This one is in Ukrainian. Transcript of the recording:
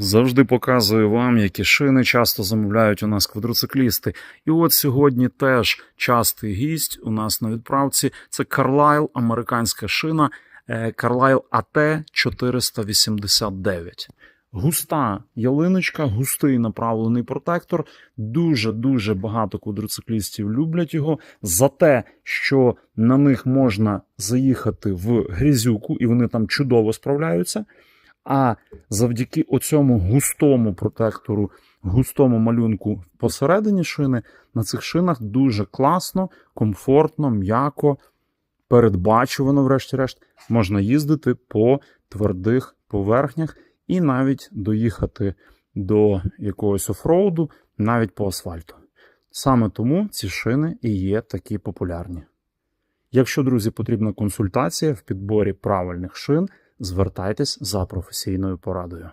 Завжди показую вам, які шини часто замовляють у нас квадроциклісти. І от сьогодні теж частий гість у нас на відправці це Carlisle, американська шина Carlisle AT 489. Густа ялиночка, густий направлений протектор. Дуже дуже багато квадроциклістів люблять його за те, що на них можна заїхати в грязюку, і вони там чудово справляються. А завдяки оцьому густому протектору, густому малюнку посередині шини, на цих шинах дуже класно, комфортно, м'яко, передбачувано, врешті-решт, можна їздити по твердих поверхнях і навіть доїхати до якогось офроуду, навіть по асфальту. Саме тому ці шини і є такі популярні. Якщо, друзі, потрібна консультація в підборі правильних шин, звертайтесь за професійною порадою.